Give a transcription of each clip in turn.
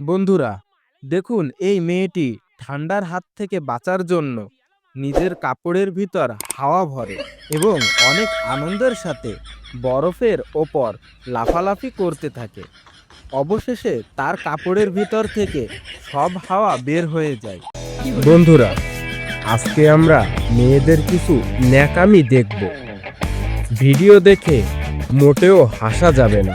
বন্ধুরা, দেখুন এই মেয়েটি ঠান্ডার হাত থেকে বাঁচার জন্য নিজের কাপড়ের ভিতর হাওয়া ভরে এবং অনেক আনন্দের সাথে বরফের ওপর লাফালাফি করতে থাকে। অবশেষে তার কাপড়ের ভিতর থেকে সব হাওয়া বের হয়ে যায়। বন্ধুরা, আজকে আমরা মেয়েদের কিছু ন্যাকামি দেখব। ভিডিও দেখে মোটেও হাসা যাবে না।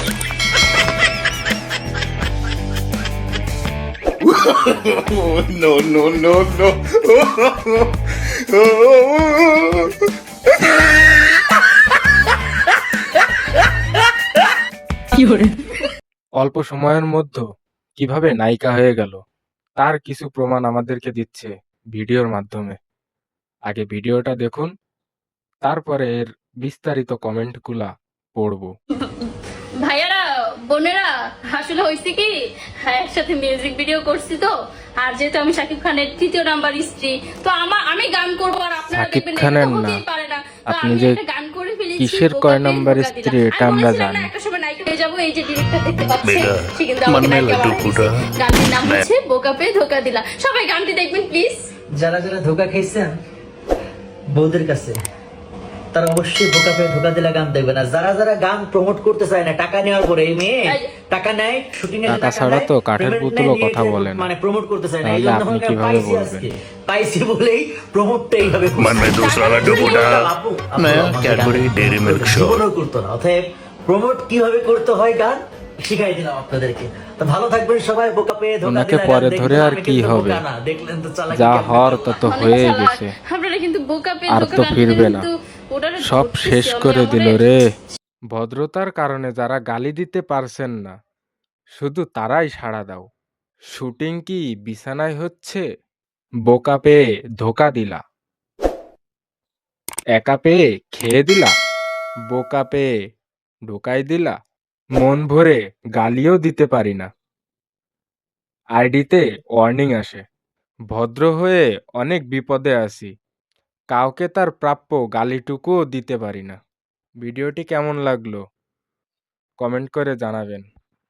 no, no, no, no. অল্প সময়ের মধ্যে কীভাবে নায়িকা হয়ে গেল তার কিছু প্রমাণ আমাদেরকে দিচ্ছে ভিডিওর মাধ্যমে। আগে ভিডিওটা দেখুন তারপরে এর বিস্তারিত কমেন্টগুলা পড়ব। ভাইয়ারা বোনেরা আসলে হয়েছে কি হ্যাঁ, একসাথে মিউজিক ভিডিও করছি তো আর যেহেতু আমি সাকিব খানের তৃতীয় নাম্বার স্ত্রী তো আমার আমি গান করব আর আপনারা দেখবেন খানের না। আপনি যে গান করে ফেলেছি কিসের কয় নাম্বার স্ত্রী এটা আমরা জানি। যারা যারা ধোকা খেয়েছেন বৌদের কাছে। তারা অবশ্যই ধোকা পেয়ে ধোকা দিলে গান দেখবে না। যারা যারা গান প্রমোট করতে চায় না টাকা নেওয়ার পরে এই মেয়ে টাকা নেয় শুটিং এর টাকা ছাড়া তো কাঠের পুতুলও কথা বলে না। মানে প্রমোট করতে চায় না। এই জন্য আপনি কীভাবে বলবেন? পাইছি বলেই প্রমোটটা এইভাবে মানে দোসরা ডুবুটা না ক্যাডবুরি ডেরি মিল্ক শো করতে না। অতএব প্রমোট কীভাবে করতে হয় গান শিখাই দিলাম আপনাদেরকে। তো ভালো থাকবেন সবাই বোকা পেয়ে ধোকা দিলে পরে ধরে আর কি হবে? দেখলেন তো চালাকি যা হওয়ার তত হয়ে গেছে। আপনারা কিন্তু বোকা পেয়ে আর তো ফিরবে না। সব শেষ করে দিল রে। ভদ্রতার কারণে যারা গালি দিতে পারছেন না শুধু তারাই সাড়া দাও। শুটিং কি বিছানায় হচ্ছে? বোকা পেয়ে ধোকা দিলা। একা পেয়ে খেয়ে দিলা। বোকা পেয়ে ঢোকাই দিলা। মন ভরে গালিও দিতে পারি না। আইডিতে ওয়ার্নিং আসে। ভদ্র হয়ে অনেক বিপদে আছি কাউকে তার প্রাপ্য গালিটুকুও দিতে পারি না। ভিডিওটি কেমন লাগল? কমেন্ট করে জানাবেন।